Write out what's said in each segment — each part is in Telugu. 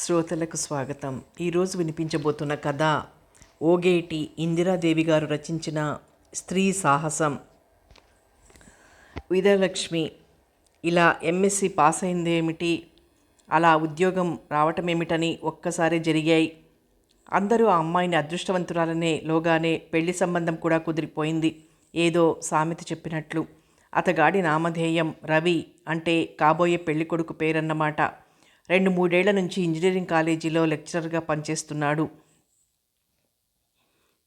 శ్రోతలకు స్వాగతం. ఈరోజు వినిపించబోతున్న కథ ఓగేటి ఇందిరాదేవి గారు రచించిన స్త్రీ సాహసం. విదయలక్ష్మి ఇలా ఎంఎస్సి పాస్ అయిందేమిటి అలా ఉద్యోగం రావటం ఏమిటని ఒక్కసారి జరిగాయి. అందరూ ఆ అమ్మాయిని అదృష్టవంతురాలనే లోగానే పెళ్ళి సంబంధం కూడా కుదిరిపోయింది. ఏదో సామెత చెప్పినట్లు. అతగాడి నామధేయం రవి అంటే కాబోయే పెళ్ళి కొడుకు పేరన్నమాట. రెండు మూడేళ్ళ నుంచి ఇంజనీరింగ్ కాలేజీలో లెక్చరర్గా పనిచేస్తున్నాడు.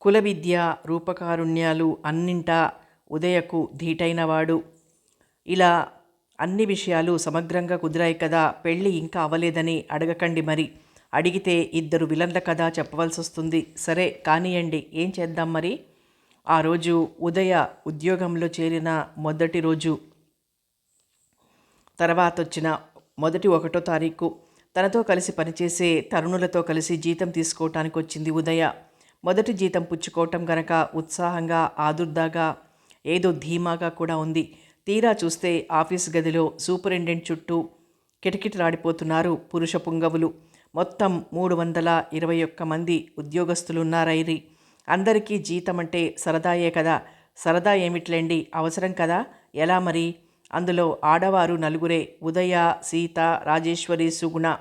కుల విద్య రూపకారుణ్యాలు అన్నింటా ఉదయకు ధీటైనవాడు. ఇలా అన్ని విషయాలు సమగ్రంగా కుదిరాయి కదా పెళ్ళి ఇంకా అవ్వలేదని అడగకండి మరి. అడిగితే ఇద్దరు విలన్ల కథ చెప్పవలసి వస్తుంది. సరే కానియండి ఏం చేద్దాం మరి? ఆ రోజు ఉదయ ఉద్యోగంలో చేరిన మొదటి రోజు. తర్వాత వచ్చిన మొదటి ఒకటో తారీఖు. తనతో కలిసి పనిచేసే తరుణులతో కలిసి జీతం తీసుకోవటానికి వచ్చింది ఉదయ. మొదటి జీతం పుచ్చుకోవటం గనక ఉత్సాహంగా ఆదుర్దాగా ఏదో ధీమాగా కూడా ఉంది. తీరా చూస్తే ఆఫీస్ గదిలో సూపరింటెండెంట్ చుట్టూ కిటకిటలాడిపోతున్నారు పురుష పుంగవులు. మొత్తం మూడు వందల ఇరవై ఒక్క మంది ఉద్యోగస్తులున్నారైరి అందరికీ జీతం అంటే సరదాయే కదా. సరదా ఏమిట్లేండి? అవసరం కదా? ఎలా మరి? అందులో ఆడవారు నలుగురే ఉదయ సీత రాజేశ్వరి సుగుణ.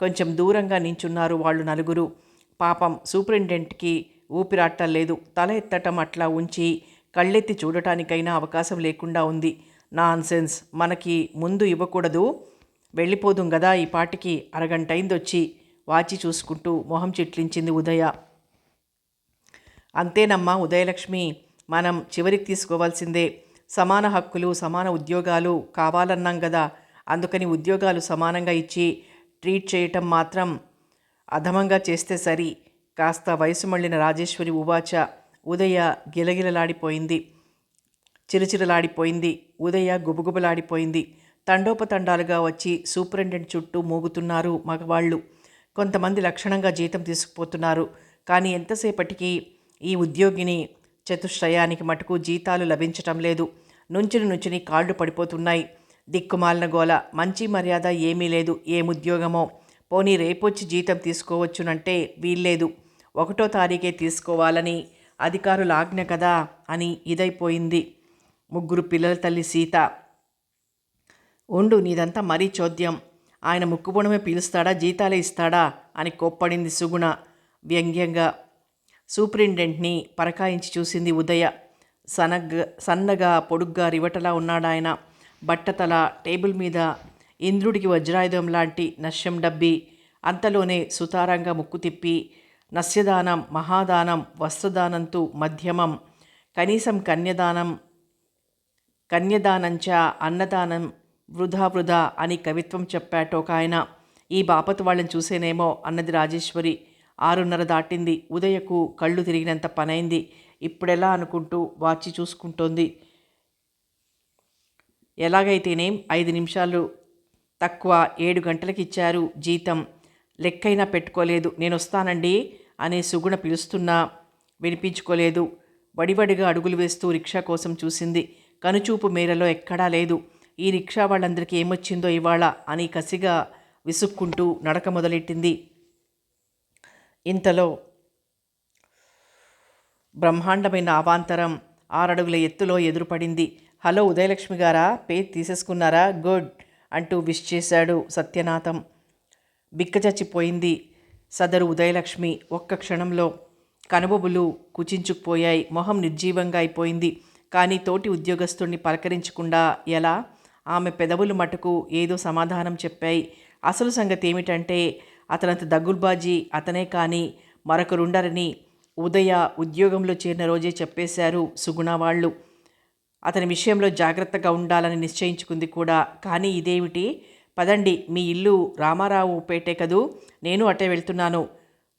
కొంచెం దూరంగా నించున్నారు వాళ్ళు నలుగురు. పాపం సూపరింటెండెంట్కి ఊపిరాట్టలేదు తల ఎత్తటం అట్లా ఉంచి కళ్ళెత్తి చూడటానికైనా అవకాశం లేకుండా ఉంది. నాన్సెన్స్. మనకి ముందు ఇవ్వకూడదు. వెళ్ళిపోదుం గదా ఈ పాటికి అరగంట అయిందొచ్చి వాచి చూసుకుంటూ మొహం చిట్లించింది ఉదయ. అంతేనమ్మా ఉదయలక్ష్మి మనం చివరికి తీసుకోవాల్సిందే. సమాన హక్కులు సమాన ఉద్యోగాలు కావాలన్నాం కదా అందుకని ఉద్యోగాలు సమానంగా ఇచ్చి ట్రీట్ చేయటం మాత్రం అధమంగా చేస్తే సరి. కాస్త వయసు మళ్ళిన రాజేశ్వరి ఉవాచ ఉదయ గిలగిలలాడిపోయింది. చిరుచిరలాడిపోయింది. ఉదయ గుబగుబలాడిపోయింది. తండోపతండాలుగా వచ్చి సూపరింటెండెంట్ చుట్టూ మోగుతున్నారు మగవాళ్ళు. కొంతమంది లక్షణంగా జీతం తీసుకుపోతున్నారు. కానీ ఎంతసేపటికి ఈ ఉద్యోగిని చతుశ్రయానికి మటుకు జీతాలు లభించటం లేదు. నుంచుని నుంచుని కాళ్ళు పడిపోతున్నాయి. దిక్కుమాలిన గోల మంచి మర్యాద ఏమీ లేదు. ఏముద్యోగమో? పోనీ రేపొచ్చి జీతం తీసుకోవచ్చునంటే వీల్లేదు. ఒకటో తారీఖే తీసుకోవాలని అధికారుల ఆజ్ఞ కదా అని ఇదైపోయింది. ముగ్గురు పిల్లల తల్లి సీత. ఉండు నీదంతా మరీ చోద్యం. ఆయన ముక్కుబొడమే పీలుస్తాడా? జీతాలే ఇస్తాడా? అని కోప్పడింది సుగుణ. వ్యంగ్యంగా. సూపరింటెండెంట్ని పరకాయించి చూసింది ఉదయ. సనగ సన్నగా పొడుగ్గా రివటలా ఉన్నాడాయన. బట్టతల టేబుల్ మీద ఇంద్రుడికి వజ్రాయుధం లాంటి నశ్యం డబ్బి అంతలోనే సుతారంగా ముక్కు తిప్పి నస్యదానం మహాదానం వస్త్రదానంతు మధ్యమం కనీసం కన్యదానం కన్యదానంచ అన్నదానం వృధా వృధా అని కవిత్వం చెప్పాటో ఆయన ఈ బాపతు వాళ్ళని చూసేనేమో అన్నది రాజేశ్వరి. ఆరున్నర దాటింది. ఉదయకు కళ్ళు తిరిగినంత పనైంది. ఇప్పుడెలా అనుకుంటూ వాచి చూసుకుంటోంది. ఎలాగైతేనేం ఐదు నిమిషాలు తక్కువ ఏడు గంటలకు ఇచ్చారు జీతం. లెక్కైనా పెట్టుకోలేదు. నేను వస్తానండి అనే సుగుణ పిలుస్తున్నా. వినిపించుకోలేదు. వడివడిగా అడుగులు వేస్తూ రిక్షా కోసం చూసింది. కనుచూపు మేరలో ఎక్కడా లేదు. ఈ రిక్షా వాళ్ళందరికీ ఏమొచ్చిందో ఇవాళ అని కసిగా విసుక్కుంటూ నడక మొదలెట్టింది. ఇంతలో బ్రహ్మాండమైన అవాంతరం ఆరడుగుల ఎత్తులో ఎదురుపడింది. హలో ఉదయలక్ష్మి గారా పేరు తీసేసుకున్నారా? గుడ్ అంటూ విష్ చేశాడు సత్యనాథం. బిక్కచచ్చిపోయింది సదరు ఉదయలక్ష్మి ఒక్క క్షణంలో. కనుబొబులు కుచించుకుపోయాయి. మొహం నిర్జీవంగా అయిపోయింది. కానీ తోటి ఉద్యోగస్తుడిని పలకరించకుండా ఎలా? ఆమె పెదవులు మటుకు ఏదో సమాధానం చెప్పాయి. అసలు సంగతి ఏమిటంటే అతనంత దగ్గుల్బాజీ అతనే కానీ మరొకరుండరని ఉదయ ఉద్యోగంలో చేరిన రోజే చెప్పేశారు సుగుణ వాళ్ళు. అతని విషయంలో జాగ్రత్తగా ఉండాలని నిశ్చయించుకుంది కూడా. కానీ ఇదేమిటి? పదండి మీ ఇల్లు రామారావు పేటే కదూ? నేను అటే వెళ్తున్నాను.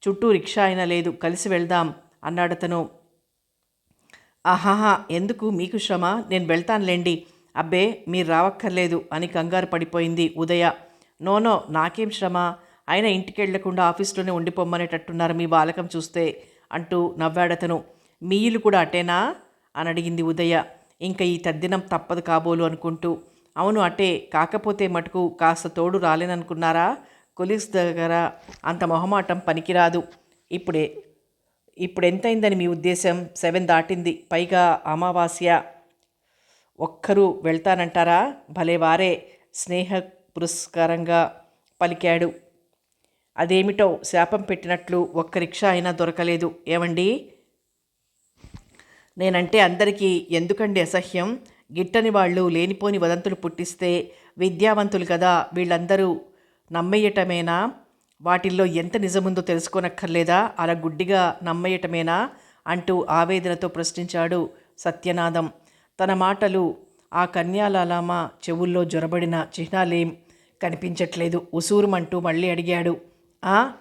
చుట్టూ రిక్షా అయినా లేదు కలిసి వెళ్దాం అన్నాడతను ఆహాహా ఎందుకు? మీకు శ్రమ? నేను వెళ్తానులేండి. అబ్బే మీరు రావక్కర్లేదు అని కంగారు పడిపోయింది ఉదయ. నోనో నాకేం శ్రమ? అయినా ఇంటికి వెళ్ళకుండా ఆఫీస్లోనే ఉండిపోమ్మనేటట్టున్నారు మీ బాలకం చూస్తే. అంటూ నవ్వాడతను. మీ ఇల్లు కూడా అటేనా? అని అడిగింది ఉదయ. ఇంకా ఈ తద్దినం తప్పదు కాబోలు అనుకుంటూ. అవును అటే కాకపోతే మటుకు కాస్త తోడు రాలేననుకున్నారా? కొలీగ్స్ దగ్గర అంత మొహమాటం పనికిరాదు. ఇప్పుడే ఇప్పుడు ఎంతైందని మీ ఉద్దేశం? సెవెన్ దాటింది. పైగా అమావాస్య. ఒక్కరూ వెళ్తానంటారా? భలే వారే! స్నేహ పురస్కారంగా పలికాడు. అదేమిటో శాపం పెట్టినట్లు ఒక్క రిక్షా అయినా దొరకలేదు. ఏమండి? నేనంటే అందరికీ ఎందుకండి అసహ్యం? గిట్టని వాళ్ళు లేనిపోని వదంతులు పుట్టిస్తే విద్యావంతులు కదా వీళ్ళందరూ నమ్మేయటమేనా? వాటిల్లో ఎంత నిజముందో తెలుసుకోనక్కర్లేదా? అలా గుడ్డిగా నమ్మేయటమేనా? అంటూ ఆవేదనతో ప్రశ్నించాడు సత్యనాథం. తన మాటలు ఆ కన్యాలాలామ చెవుల్లో జొరబడిన చిహ్నాలేం కనిపించట్లేదు. ఉసూరుమంటూ మళ్ళీ అడిగాడు.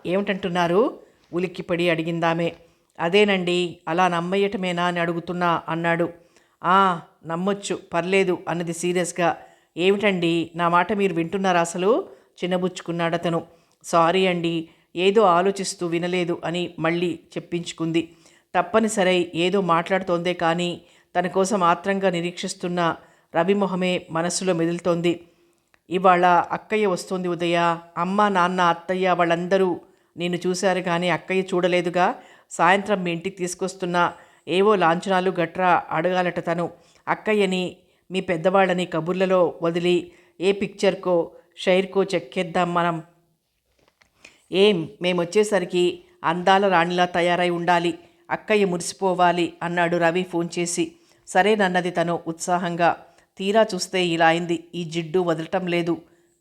ఏమిటంటున్నారు? ఉలిక్కిపడి అడిగిందామే. అదేనండి అలా నమ్మయ్యటమేనా అని అడుగుతున్నా అన్నాడు. ఆ నమ్మొచ్చు పర్లేదు అన్నది సీరియస్గా. ఏమిటండి నా మాట మీరు వింటున్నారా అసలు? చిన్నబుచ్చుకున్నాడు అతను. సారీ అండి ఏదో ఆలోచిస్తూ వినలేదు అని మళ్ళీ చెప్పించుకుంది. తప్పనిసరై ఏదో మాట్లాడుతోందే కానీ తన కోసం ఆత్రంగా నిరీక్షిస్తున్న రవిమొహమే మనస్సులో మెదులుతోంది. ఇవాళ అక్కయ్య వస్తుంది ఉదయ. అమ్మ నాన్న అత్తయ్య వాళ్ళందరూ నేను చూశారు కానీ అక్కయ్య చూడలేదుగా. సాయంత్రం మీ ఇంటికి తీసుకొస్తున్నా ఏవో లాంఛనాలు గట్రా అడగాలట తను. అక్కయ్యని మీ పెద్దవాళ్ళని కబుర్లలో వదిలి ఏ పిక్చర్కో షైర్కో చెక్కేద్దాం మనం. ఏం మేమొచ్చేసరికి అందాల రాణిలా తయారై ఉండాలి. అక్కయ్య మురిసిపోవాలి అన్నాడు రవి ఫోన్ చేసి. సరేనన్నది తను ఉత్సాహంగా. తీరా చూస్తే ఇలా అయింది. ఈ జిడ్డు వదలటం లేదు.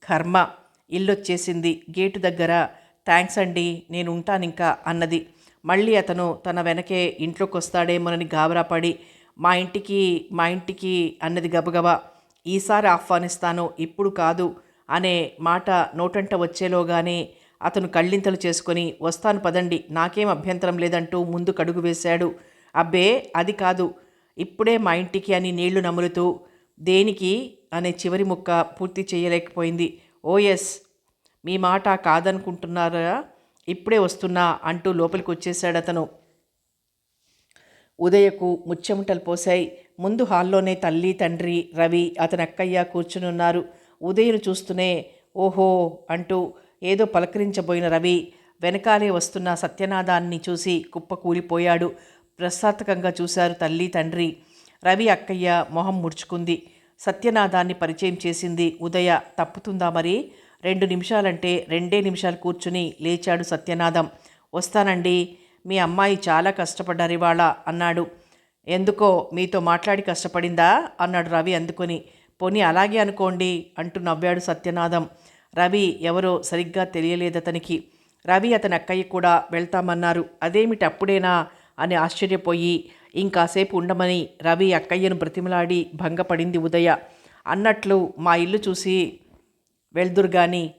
కర్మ. ఇల్లొచ్చేసింది. గేటు దగ్గర థ్యాంక్స్ అండి నేను ఉంటానింకా అన్నది. మళ్ళీ అతను తన వెనకే ఇంట్లోకి వస్తాడేమోనని గాబరాపడి మా ఇంటికి మా ఇంటికి అన్నది గబగబా. ఈసారి ఆహ్వానిస్తాను ఇప్పుడు కాదు అనే మాట నోటంట వచ్చేలోగానే అతను కళ్ళింతలు చేసుకొని వస్తాను పదండి నాకేం అభ్యంతరం లేదంటూ ముందు కడుగు వేశాడు. అబ్బే అది కాదు. ఇప్పుడే మా ఇంటికి అని నీళ్ళు నములుతూ దేనికి అనే చివరి ముక్క పూర్తి చేయలేకపోయింది. ఓఎస్ మీ మాట కాదనుకుంటున్నారా? ఇప్పుడే వస్తున్నా అంటూ లోపలికి వచ్చేశాడు అతను. ఉదయకు ముచ్చెముటలు పోసాయి ముందు హాల్లోనే తల్లి తండ్రి రవి అతని అక్కయ్య కూర్చునున్నారు. ఉదయను చూస్తూనే ఓహో అంటూ ఏదో పలకరించబోయిన రవి వెనకాలే వస్తున్న సత్యనాథాన్ని చూసి కుప్ప కూలిపోయాడు ప్రసాతకంగా చూశారు తల్లి తండ్రి. రవి అక్కయ్య మొహం ముడుచుకుంది. సత్యనాథాన్ని పరిచయం చేసింది ఉదయ. తప్పుతుందా మరి? రెండు నిమిషాలంటే రెండే నిమిషాలు కూర్చుని లేచాడు సత్యనాథం. వస్తానండి. మీ అమ్మాయి చాలా కష్టపడ్డారు ఇవాళ అన్నాడు. ఎందుకో మీతో మాట్లాడి కష్టపడిందా? అన్నాడు రవి అందుకొని. పోనీ అలాగే అనుకోండి అంటూ నవ్వాడు సత్యనాథం. రవి ఎవరో సరిగ్గా తెలియలేదు అతనికి రవి అతని అక్కయ్య కూడా వెళ్తామన్నారు. అదేమిటి అప్పుడేనా? అని ఆశ్చర్యపోయి ఇంకాసేపు ఉండమని రవి అక్కయ్యను బ్రతిమలాడి భంగపడింది ఉదయ. అన్నట్లు మా ఇల్లు చూసి వెళ్దురు కానీ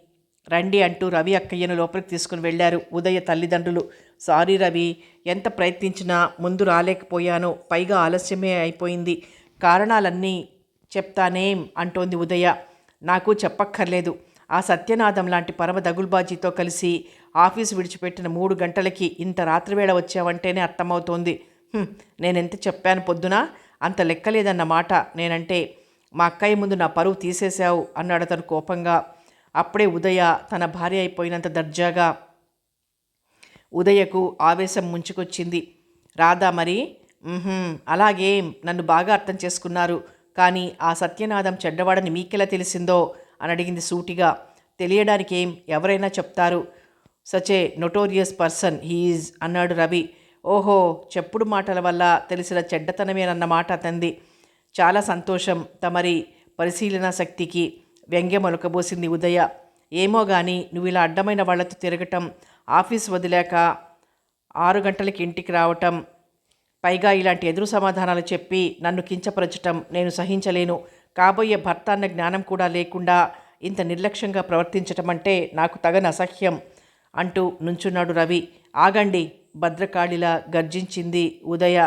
రండి అంటూ రవి అక్కయ్యను లోపలికి తీసుకుని వెళ్ళారు. ఉదయ తల్లిదండ్రులు సారీ రవి ఎంత ప్రయత్నించినా ముందు రాలేకపోయాను పైగా ఆలస్యమే అయిపోయింది. కారణాలన్నీ చెప్తానేం? అంటోంది ఉదయ. నాకు చెప్పక్కర్లేదు. ఆ సత్యనాథం లాంటి పరమ దగుల్బాజీతో కలిసి ఆఫీసు విడిచిపెట్టిన మూడు గంటలకి ఇంత రాత్రివేళ వచ్చావంటేనే అర్థమవుతోంది. నేనెంత చెప్పాను పొద్దున? అంత లెక్కలేదన్న మాట. నేనంటే మా అక్కయ్య ముందు నా పరువు తీసేశావు అన్నాడు అతను కోపంగా. అప్పుడే ఉదయ తన భార్య అయిపోయినంత దర్జాగా ఉదయకు ఆవేశం ముంచుకొచ్చింది. రాదా మరి అలాగేం? నన్ను బాగా అర్థం చేసుకున్నారు. కానీ ఆ సత్యనాథం చెడ్డవాడని మీకెలా తెలిసిందో? అని అడిగింది సూటిగా. తెలియడానికి ఏం? ఎవరైనా చెప్తారు? Such a notorious person he is అన్నాడు రవి. ఓహో చెప్పుడు మాటల వల్ల తెలిసిన చెడ్డతనమేనన్నమాట అతంది. చాలా సంతోషం తమరి పరిశీలన శక్తికి వ్యంగ్యం ఒలకబోసింది ఉదయ. ఏమో గాని నువ్వు ఇలా అడ్డమైన వాళ్ళతో తిరగటం ఆఫీస్ వదిలాక ఆరు గంటలకి ఇంటికి రావటం పైగా ఇలాంటి ఎదురు సమాధానాలు చెప్పి నన్ను కించపరచటం నేను సహించలేను. కాబోయే భర్త అన్న జ్ఞానం కూడా లేకుండా ఇంత నిర్లక్ష్యంగా ప్రవర్తించటం అంటే నాకు తగన అసహ్యం అంటూ నుంచున్నాడు రవి. ఆగండి భద్రకాళిలా గర్జించింది ఉదయ.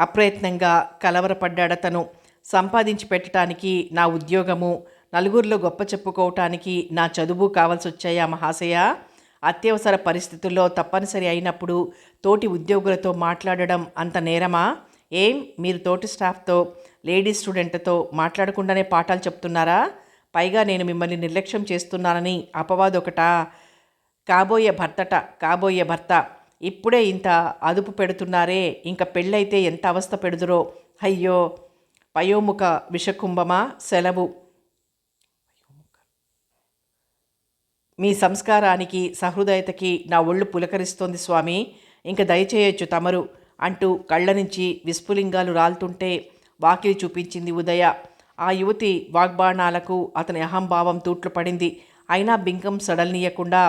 అప్రయత్నంగా కలవరపడ్డాడతను సంపాదించి పెట్టడానికి నా ఉద్యోగము నలుగురిలో గొప్ప చెప్పుకోవటానికి నా చదువు కావాల్సి వచ్చాయా మహాశయ? అత్యవసర పరిస్థితుల్లో తప్పనిసరి అయినప్పుడు తోటి ఉద్యోగులతో మాట్లాడడం అంత నేరమా? ఏం? మీరు తోటి స్టాఫ్తో లేడీ స్టూడెంట్తో మాట్లాడకుండానే పాఠాలు చెప్తున్నారా? పైగా నేను మిమ్మల్ని నిర్లక్ష్యం చేస్తున్నానని అపవాదొకట కాబోయే భర్తట కాబోయే భర్త ఇప్పుడే ఇంత అదుపు పెడుతున్నారే ఇంక పెళ్ళైతే ఎంత అవస్థ పెడుదురో? అయ్యో! పయోముఖ విషకుంభమా? సెలవు. మీ సంస్కారానికి సహృదయతకి నా ఒళ్ళు పులకరిస్తోంది స్వామి. ఇంక దయచేయొచ్చు తమరు. అంటూ కళ్ళ నుంచి విస్ఫులింగాలు రాలుతుంటే వాకిలి చూపించింది ఉదయ. ఆ యువతి వాగ్బాణాలకు అతని అహంభావం తూట్లు పడింది. అయినా బింకం సడల్నీయకుండా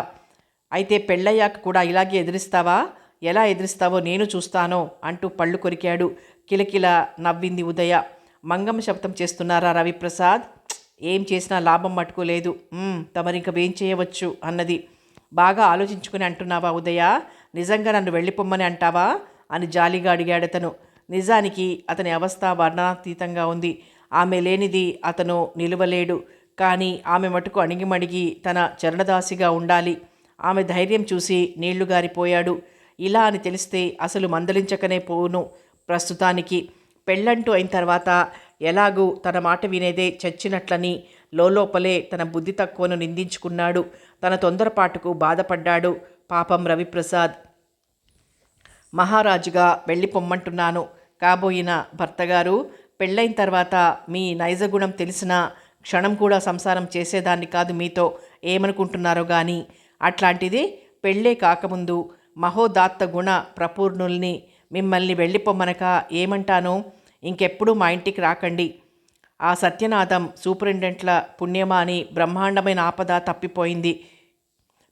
అయితే పెళ్ళయ్యాక కూడా ఇలాగే ఎదిరిస్తావా? ఎలా ఎదిరిస్తావో నేను చూస్తానో అంటూ పళ్ళు కొరికాడు. కిలకిల నవ్వింది ఉదయ. మంగమ్మ శబ్దం చేస్తున్నారా రవిప్రసాద్? ఏం చేసినా లాభం మట్టుకోలేదు తమరింకవేం చేయవచ్చు అన్నది. బాగా ఆలోచించుకుని అంటున్నావా ఉదయ? నిజంగా నన్ను వెళ్ళిపోమ్మని అంటావా? అని జాలిగా అడిగాడతను నిజానికి అతని అవస్థ వర్ణాతీతంగా ఉంది. ఆమె లేనిది అతను నిలువలేడు. కానీ ఆమె మటుకు అణిగిమణిగి తన చరణదాసిగా ఉండాలి. ఆమె ధైర్యం చూసి నీళ్ళు గారిపోయాడు. ఇలా అని తెలిస్తే అసలు మందలించకనే పోను ప్రస్తుతానికి. పెళ్ళంటూ అయిన తర్వాత ఎలాగూ తన మాట వినేదే చచ్చినట్లని లోపలే తన బుద్ధి తక్కువను నిందించుకున్నాడు. తన తొందరపాటుకు బాధపడ్డాడు పాపం రవిప్రసాద్. మహారాజుగా వెళ్ళిపొమ్మంటున్నాను కాబోయిన భర్తగారు పెళ్ళైన తర్వాత మీ నైజగుణం తెలిసిన క్షణం కూడా సంసారం చేసేదాన్ని కాదు మీతో. ఏమనుకుంటున్నారో కానీ అట్లాంటిది పెళ్ళే కాకముందు మహోదాత్త గుణ ప్రపూర్ణుల్ని మిమ్మల్ని వెళ్ళిపోమ్మనక ఏమంటాను ఇంకెప్పుడు మా ఇంటికి రాకండి. ఆ సత్యనాథం సూపరింటెండెంట్ల పుణ్యమా అని బ్రహ్మాండమైన ఆపద తప్పిపోయింది.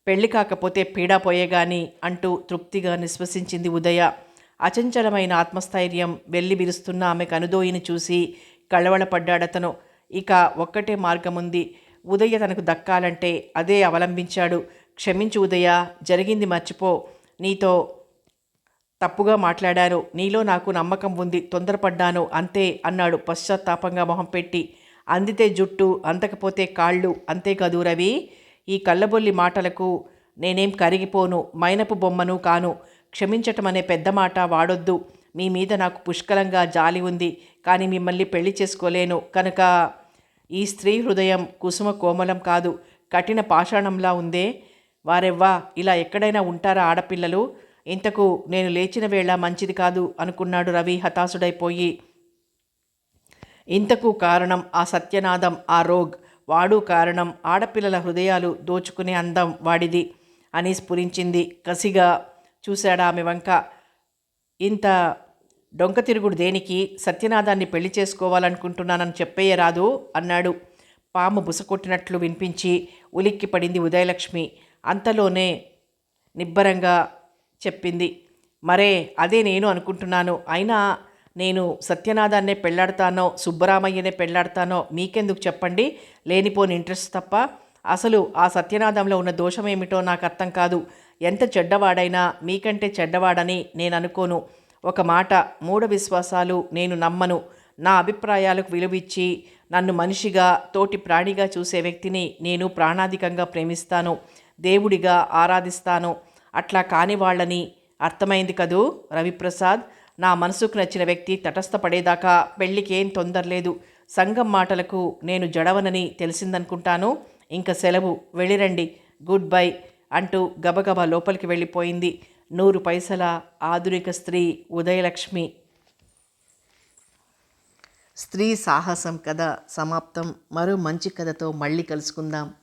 పెళ్ళి కాకపోతే పీడా పోయేగాని అంటూ తృప్తిగా నిశ్వసించింది ఉదయ. అచంచలమైన ఆత్మస్థైర్యం వెళ్ళి బిరుస్తున్న ఆమె కనుదోయిని చూసి కళవళపడ్డాడతను. ఇక ఒక్కటే మార్గముంది. ఉదయ తనకు దక్కాలంటే అదే అవలంబించాడు. క్షమించు ఉదయ జరిగింది మర్చిపో. నీతో తప్పుగా మాట్లాడాను. నీలో నాకు నమ్మకం ఉంది. తొందరపడ్డాను. అంతే అన్నాడు పశ్చాత్తాపంగా మొహం పెట్టి. అందితే జుట్టు అంతకపోతే కాళ్ళు అంతే కదూ రవి. ఈ కళ్ళబొల్లి మాటలకు నేనేం కరిగిపోను మైనపు బొమ్మను కాను. క్షమించటం అనే పెద్ద మాట వాడొద్దు. మీ మీద నాకు పుష్కలంగా జాలి ఉంది కానీ మిమ్మల్ని పెళ్ళి చేసుకోలేను. కనుక ఈ స్త్రీ హృదయం కుసుమ కోమలం కాదు. కఠిన పాషాణంలా ఉందే. వారెవ్వా ఇలా ఎక్కడైనా ఉంటారా ఆడపిల్లలు? ఇంతకు నేను లేచిన వేళ మంచిది కాదు అనుకున్నాడు రవి హతాశుడైపోయి. ఇంతకు కారణం ఆ సత్యనాదం ఆ రోగ్. వాడు కారణం ఆడపిల్లల హృదయాలు దోచుకునే అందం వాడిది అని స్ఫురించింది కసిగా చూశాడా ఆమె వంక. ఇంత డొంక తిరుగుడు దేనికి? సత్యనాథాన్ని పెళ్ళి చేసుకోవాలనుకుంటున్నానని చెప్పేయరాదు అన్నాడు. పాము బుసకొట్టినట్లు వినిపించి ఉలిక్కి పడింది ఉదయలక్ష్మి. అంతలోనే నిబ్బరంగా చెప్పింది మరే అదే నేను అనుకుంటున్నాను. అయినా నేను సత్యనాథాన్నే పెళ్ళాడతానో సుబ్బరామయ్యనే పెళ్ళాడతానో మీకెందుకు చెప్పండి? లేనిపోని ఇంట్రెస్ట్ తప్ప. అసలు ఆ సత్యనాథంలో ఉన్న దోషం ఏమిటో నాకు అర్థం కాదు. ఎంత చెడ్డవాడైనా మీకంటే చెడ్డవాడని నేను అనుకోను. ఒక మాట మూఢ విశ్వాసాలు నేను నమ్మను. నా అభిప్రాయాలకు విలువిచ్చి నన్ను మనిషిగా తోటి ప్రాణిగా చూసే వ్యక్తిని నేను ప్రాణాధికంగా ప్రేమిస్తాను. దేవుడిగా ఆరాధిస్తాను. అట్లా కాని వాళ్ళని అర్థమైంది కదూ రవిప్రసాద్? నా మనసుకు నచ్చిన వ్యక్తి తటస్థపడేదాకా పెళ్ళికేం తొందరలేదు సంఘం మాటలకు నేను జడవనని తెలిసిందనుకుంటాను. ఇంక సెలవు వెళ్ళిరండి. గుడ్ బై అంటూ గబగబా లోపలికి వెళ్ళిపోయింది. నూరు పైసల ఆధునిక స్త్రీ ఉదయలక్ష్మి. స్త్రీ సాహసం కథ సమాప్తం. మరో మంచి కథతో మళ్ళీ కలుసుకుందాం.